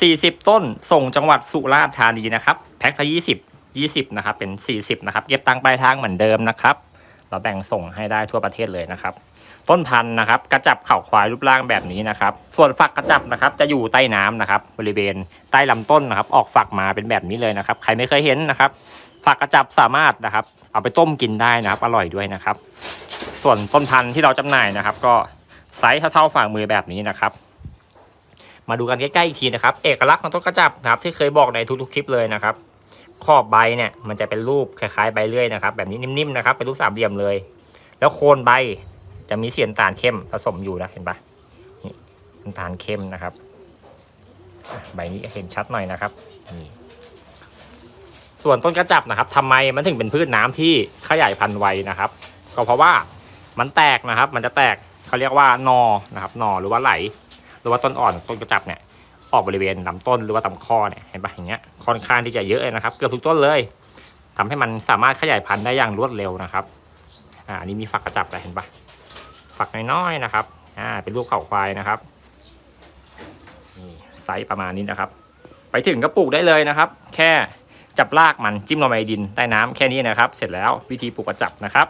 40 ต้นส่งจังหวัดสุราษฎร์ธานีนะครับแพ็คละ20 20นะครับเป็น 40นะครับเก็บตังค์ปลายทางเหมือนเดิมนะครับเราแบ่งส่งให้ได้ทั่วประเทศเลยนะครับ ต้นพันธุ์นะครับ กระจับเข่าควายรูปร่างแบบนี้นะครับ ส่วนฝักกระจับนะครับ จะอยู่ใต้น้ำนะครับ บริเวณใต้ลำต้นนะครับ ออกฝักมาเป็นแบบนี้เลยนะครับ ใครไม่เคยเห็นนะครับ ฝักกระจับสามารถนะครับ เอาไปต้มกินได้นะครับ อร่อยด้วยนะครับ ส่วนต้นพันธุ์ที่เราจำหน่ายนะครับ ก็ไซส์เท่าๆฝ่ามือแบบนี้นะครับ มาดูกันใกล้ๆอีกทีนะครับ เอกลักษณ์ของต้นกระจับนะครับ ที่เคยบอกในทุกๆคลิปเลยนะครับ ขอบใบเนี่ยมันจะเป็นรูปคล้ายๆใบเลื่อยนะครับ แบบนี้นิ่มๆนะครับเป็นรูปสามเหลี่ยมเลย แล้วโคนใบจะมีเสีน้ำตาลเข้มผสมอยู่นะเห็นปะนี่น้ำตาลเข้มนะครับใบนี้เห็นชัดหน่อยนะครับนี่ส่วนต้นกระจับนะครับทำไมมันถึงเป็นพืชน้ำที่ขยายพันธุ์ไวนะครับ ก็เพราะว่ามันแตกนะครับ มันจะแตกเขาเรียกว่า นอนะครับนอหรือว่าไหล รือว่าต้นอ่อนต้นกระจับเนี่ยออกบริเวณลำต้นหรือว่าลำคอเนี่ยเห็นปะอย่างเงี้ยค่อนข้างที่จะเยอะเลยนะครับ เกือบทุกต้นเลยทำให้มันสามารถขยายพันธุ์ได้อย่างรวดเร็วนะครับอ่าอันนี้มีฝักกระจับเห็นปะฝักน้อยๆนะครับอ่าเป็นรูปเข่าควายนะครับนี่ไซส์ประมาณนี้นะครับ ไปถึงก็ปลูกได้เลยนะครับ แค่จับรากมันจิ้มลงไปดินใต้น้ำแค่นี้นะครับ เสร็จแล้ววิธีปลูกกระจับนะครับ